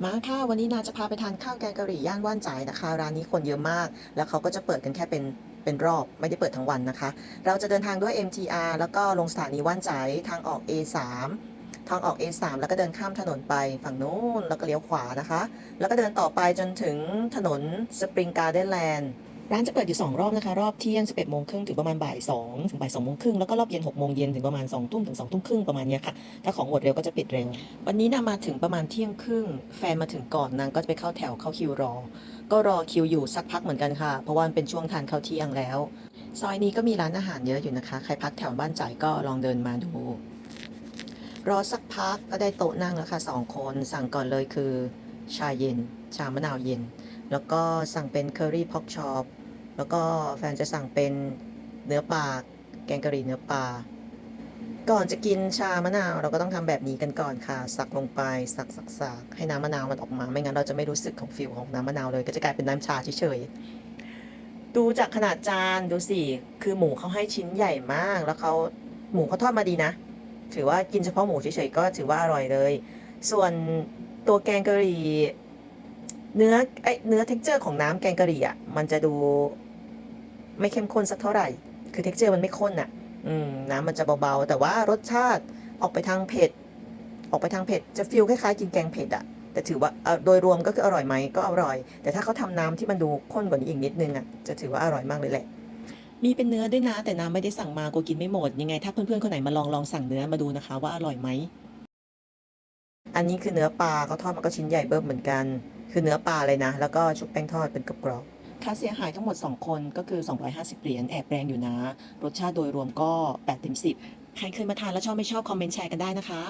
มาค่ะวันนี้นาจะพาไปทานข้าวแกงกะหรี่ย่านว่านจ่ายนะคะ ร้านนี้คนเยอะมาก แล้วเขาก็จะเปิดกันแค่เป็นเป็นรอบไม่ได้เปิดทั้งวันนะคะ เราจะเดินทางด้วย MTR แล้วก็ลงสถานีว่านจ่ายทางออก A3 ทางออก A3 แล้วก็เดินข้ามถนนไปฝั่งนู้นแล้วก็เลี้ยวขวานะคะ แล้วก็เดินต่อไปจนถึงถนนสปริงการ์เดนแลนด์ ร้านจะเปิดอยู่ 2 รอบนะคะ รอบเที่ยง 11โมงครึ่งถึงประมาณบ่าย2ถึงบ่าย2โมงครึ่งแล้วก็รอบเย็น6โมงเย็นถึงประมาณ2ทุ่มถึง2ทุ่มครึ่งประมาณเนี้ยค่ะ ถ้าของหมดเร็วก็จะปิดเร็ว วันนี้นามาถึงประมาณเที่ยงครึ่ง แฟนมาถึงก่อนนางก็จะไปเข้าแถวเข้าคิวรอ ก็รอคิวอยู่สักพักเหมือนกันค่ะ เพราะว่ามันเป็นช่วงทานข้าวเที่ยงแล้ว ซอยนี้ก็มีร้านอาหารเยอะอยู่นะคะ ใครพักแถวบ้านจ่ายก็ลองเดินมาดู รอสักพักก็ได้โต๊ะนั่งแล้วค่ะสองคนสั่งก่อนเลยคือ ชาเย็น ชามะนาวเย็น แล้วก็สั่งเป็นเคอรี่พ็อกชอป แล้วก็แฟนจะสั่งเป็นเนื้อปลาแกงกะหรี่เนื้อปลาก่อนจะกินชามะนาวเราก็ต้องทำแบบนี้กันก่อนค่ะ สักลงไปสักสักสักให้น้ำมะนาวมันออกมา ไม่งั้นเราจะไม่รู้สึกของฟิลของน้ำมะนาวเลย ก็จะกลายเป็นน้ำชาเฉยๆดูจากขนาดจานดูสิคือหมูเขาให้ชิ้นใหญ่มาก แล้วเขาหมูเขาทอดมาดีนะ ถือว่ากินเฉพาะหมูเฉยๆก็ถือว่าอร่อยเลย ส่วนตัวแกงกะหรี่ เนื้อไอเนื้อเท็กเจอร์ของน้ำแกงกะหรี่อะมันจะดูไม่เข้มข้นสักเท่าไหร่ คือเท็กเจอร์มันไม่ข้นอะ อืมน้ำมันจะเบาๆ แต่ว่ารสชาติออกไปทางเผ็ด ออกไปทางเผ็ด จะฟีลคล้ายๆกินแกงเผ็ดอะแต่ถือว่าเอ่อโดยรวมก็คืออร่อยไหมก็อร่อย แต่ถ้าเขาทำน้ำที่มันดูข้นกว่านี้อีกนิดนึงอะจะถือว่าอร่อยมากเลยแหละมีเป็นเนื้อด้วยนะแต่น้ำไม่ได้สั่งมากูกินไม่หมดยังไง ถ้าเพื่อนๆคนไหนมาลองลองสั่งเนื้อมาดูนะคะ ว่าอร่อยไหมอันนี้คือเนื้อปลาเขาทอดมาก็ชิ้นใหญ่เบิ่มเหมือนกัน คือเนื้อปลาเลยนะ แล้วก็ชุบแป้งทอดเป็นกรอบๆค่าเสียหายทั้งหมด 2 คนก็คือ 250 เหรียญแอบแรงอยู่นะ รสชาติโดยรวมก็8เต็ม10 ใครเคยมาทานแล้วชอบไม่ชอบ คอมเมนต์แชร์กันได้นะคะ